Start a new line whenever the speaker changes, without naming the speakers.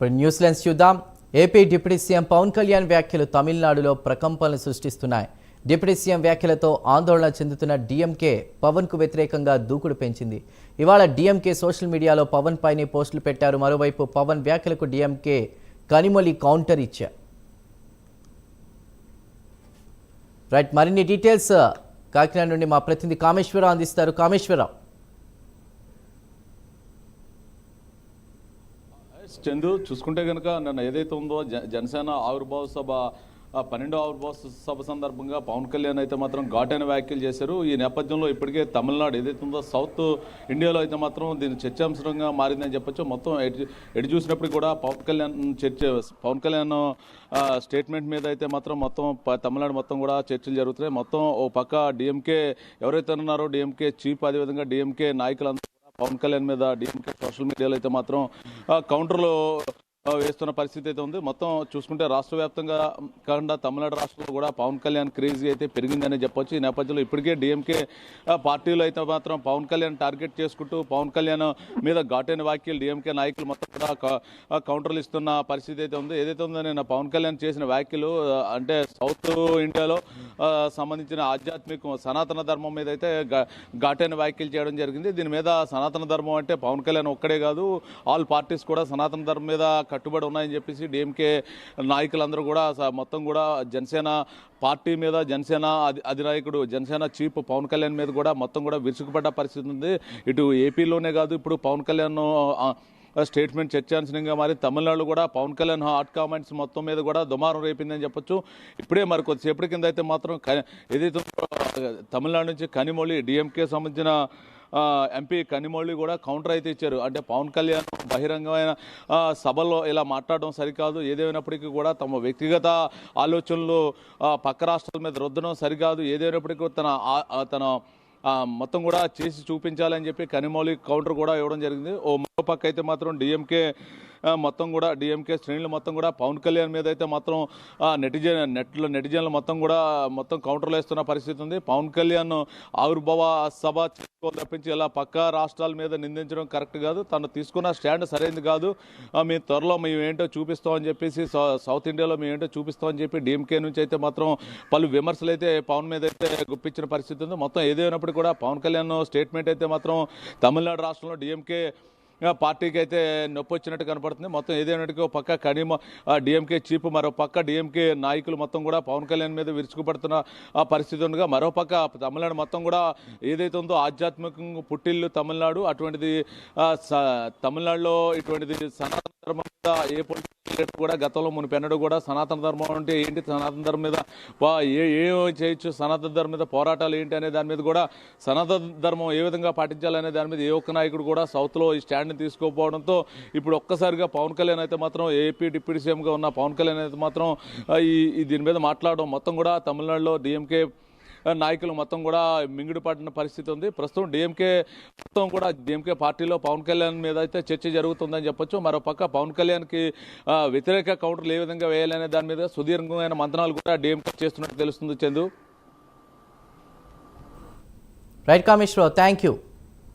ఇప్పుడు news lens చూద్దాం. AP deputy CM Pawan Kalyan వ్యాఖ్యలు తమిళనాడులో ప్రకంపనలు సృష్టిస్తున్నాయి. డిప్యూటీ సీఎం వ్యాఖ్యలతో ఆందోళన చెందుతున్న డిఎంకే పవన్కు వ్యతిరేకంగా దూకుడు పెంచింది. ఇవాళ డిఎంకే సోషల్ మీడియాలో పవన్ పైనే పోస్టులు పెట్టారు. మరోవైపు పవన్ వ్యాఖ్యలకు డిఎంకే కనిమొలి కౌంటర్ ఇచ్చారు రైట్ మరిన్ని డీటెయిల్స్ కాకినాడ నుండి మా ప్రతినిధి కామేశ్వరరావు అందిస్తారు. కామేశ్వరరావు.
చందు చూసుకుంటే కనుక నన్ను ఏదైతే ఉందో జనసేన ఆవిర్భావ సభ పన్నెండో ఆవిర్భావ సభ సందర్భంగా పవన్ కళ్యాణ్ అయితే మాత్రం ఘాటైన వ్యాఖ్యలు చేశారు. ఈ నేపథ్యంలో ఇప్పటికే తమిళనాడు ఏదైతే ఉందో సౌత్ ఇండియాలో అయితే మాత్రం దీని చర్చాంశంగా మారిందని చెప్పొచ్చు. మొత్తం ఎటు చూసినప్పుడు కూడా పవన్ కళ్యాణ్ చర్చ పవన్ కళ్యాణ్ స్టేట్మెంట్ మీద అయితే మాత్రం మొత్తం తమిళనాడు మొత్తం కూడా చర్చలు జరుగుతున్నాయి. మొత్తం ఓ పక్క డిఎంకే ఎవరైతే ఉన్నారో డిఎంకే చీఫ్ అదేవిధంగా డిఎంకే నాయకులందరూ పవన్ కళ్యాణ్ మీద డిఎంకే సోషల్ మీడియాలో అయితే మాత్రం కౌంటర్లో వేస్తున్న పరిస్థితి అయితే ఉంది. మొత్తం చూసుకుంటే రాష్ట్ర వ్యాప్తంగా కాకుండా తమిళనాడు రాష్ట్రంలో కూడా పవన్ కళ్యాణ్ క్రేజీ అయితే పెరిగిందని చెప్పొచ్చు. ఈ నేపథ్యంలో ఇప్పటికే డిఎంకే పార్టీలో అయితే మాత్రం పవన్ కళ్యాణ్ టార్గెట్ చేసుకుంటూ పవన్ కళ్యాణ్ మీద ఘాటైన వ్యాఖ్యలు డిఎంకే నాయకులు మొత్తం కూడా కౌంటర్లు ఇస్తున్న పరిస్థితి అయితే ఉంది. ఏదైతే ఉందో నేను పవన్ కళ్యాణ్ చేసిన వ్యాఖ్యలు అంటే సౌత్ ఇండియాలో సంబంధించిన ఆధ్యాత్మిక సనాతన ధర్మం మీద అయితే ఘా- ఘాటైన వ్యాఖ్యలు చేయడం జరిగింది. దీని మీద సనాతన ధర్మం అంటే పవన్ కళ్యాణ్ ఒక్కడే కాదు ఆల్ పార్టీస్ కూడా సనాతన ధర్మం మీద కట్టుబడి ఉన్నాయని చెప్పేసి డిఎంకే నాయకులందరూ కూడా స- మొత్తం కూడా జనసేన పార్టీ మీద జనసేన అధినాయకుడు జనసేన చీఫ్ పవన్ కళ్యాణ్ మీద కూడా మొత్తం కూడా విరుచుకుపడ్డ పరిస్థితి ఉంది. ఇటు ఏపీలోనే కాదు ఇప్పుడు పవన్ కళ్యాణ్ స్టేట్మెంట్ చర్చాంశనంగా మారి తమిళనాడు కూడా పవన్ కళ్యాణ్ హాట్ కామెంట్స్ మొత్తం మీద కూడా దుమారం రేపిందని చెప్పొచ్చు. ఇప్పుడే మరి కొద్దిసేపటి కింద అయితే మాత్రం ఏదైతే తమిళనాడు నుంచి కనిమొళి డిఎంకే సంబంధించిన ఎంపీ కనిమొళి కూడా కౌంటర్ అయితే ఇచ్చారు. అంటే పవన్ కళ్యాణ్ బహిరంగమైన సభలో సభల్లో ఇలా మాట్లాడడం సరికాదు. ఏదేమైనప్పటికీ కూడా తమ వ్యక్తిగత ఆలోచనలు పక్క రాష్ట్రాల మీద రుద్దడం సరికాదు. ఏదేమైనప్పటికీ తన తన మొత్తం కూడా చేసి చూపించాలని చెప్పి కనిమౌలి కౌంటర్ కూడా ఇవ్వడం జరిగింది. ఓ మరో పక్క అయితే మాత్రం డిఎంకే మొత్తం కూడా డిఎంకే శ్రేణులు మొత్తం కూడా పవన్ కళ్యాణ్ మీద అయితే మాత్రం నెటిజన్ నెట్లో నెటిజన్లు మొత్తం కూడా మొత్తం కౌంటర్లు వేస్తున్న పరిస్థితి ఉంది. పవన్ కళ్యాణ్ ఆవిర్భావ సభ తప్పించి ఇలా పక్క రాష్ట్రాల మీద నిందించడం కరెక్ట్ కాదు. తను తీసుకున్న స్టాండ్ సరైనది కాదు. మీ త్వరలో మేము ఏంటో చూపిస్తామని చెప్పేసి సౌత్ ఇండియాలో మేము ఏంటో చూపిస్తామని చెప్పి డిఎంకే నుంచి అయితే మాత్రం పలు విమర్శలు అయితే పవన్ మీద అయితే గుప్పించిన పరిస్థితి ఉంది. మొత్తం ఏదైనప్పుడు కూడా పవన్ కళ్యాణ్ స్టేట్మెంట్ అయితే మాత్రం తమిళనాడు రాష్ట్రంలో డిఎంకే పార్టీకి అయితే నొప్పి వచ్చినట్టు కనపడుతుంది. మొత్తం ఏదైనట్టుగా ఒక పక్క కనీమ డిఎంకే చీఫ్ మరో పక్క డిఎంకే నాయకులు మొత్తం కూడా పవన్ కళ్యాణ్ మీద విరుచుకుపడుతున్న ఆ పరిస్థితి ఉండగా మరో పక్క తమిళనాడు మొత్తం కూడా ఏదైతే ఉందో ఆధ్యాత్మికంగా పుట్టిల్లు తమిళనాడు. అటువంటిది స- తమిళనాడులో ఇటువంటిది సనాతన ఏ పొలిటికల్ లీడర్ కూడా గతంలో మునిపెన్నడు కూడా సనాతన ధర్మం అంటే ఏంటి? సనాతన ధర్మం మీద వా- ఏ ఏ చేయొచ్చు? సనాతన ధర్మం మీద పోరాటాలు ఏంటి అనే దాని మీద కూడా సనాతన ధర్మం ఏ విధంగా పాటించాలనే దాని మీద ఏ ఒక్క నాయకుడు కూడా సౌత్లో ఈ స్టాండ్ని తీసుకోకపోవడంతో ఇప్పుడు ఒక్కసారిగా పవన్ కళ్యాణ్ అయితే మాత్రం ఏపీ డిప్యూటీ సీఎంగా ఉన్న పవన్ కళ్యాణ్ అయితే మాత్రం ఈ ఈ దీని మీద మాట్లాడడం మొత్తం కూడా తమిళనాడులో డిఎంకే నాయకులు మొత్తం కూడా మింగిడిపడిన పరిస్థితి ఉంది. ప్రస్తుతం డిఎంకే మొత్తం కూడా డిఎంకే పార్టీలో పవన్ కళ్యాణ్ మీద అయితే చర్చ జరుగుతుందని చెప్పొచ్చు. మరో పక్క పవన్ కళ్యాణ్కి వ్యతిరేక కౌంటర్లు ఏ విధంగా వేయాలనే దాని మీద సుదీర్ఘమైన మంత్రాలు కూడా డిఎంకే చేస్తున్నట్టు తెలుస్తుంది Chandu.
Right Kameshwar thank you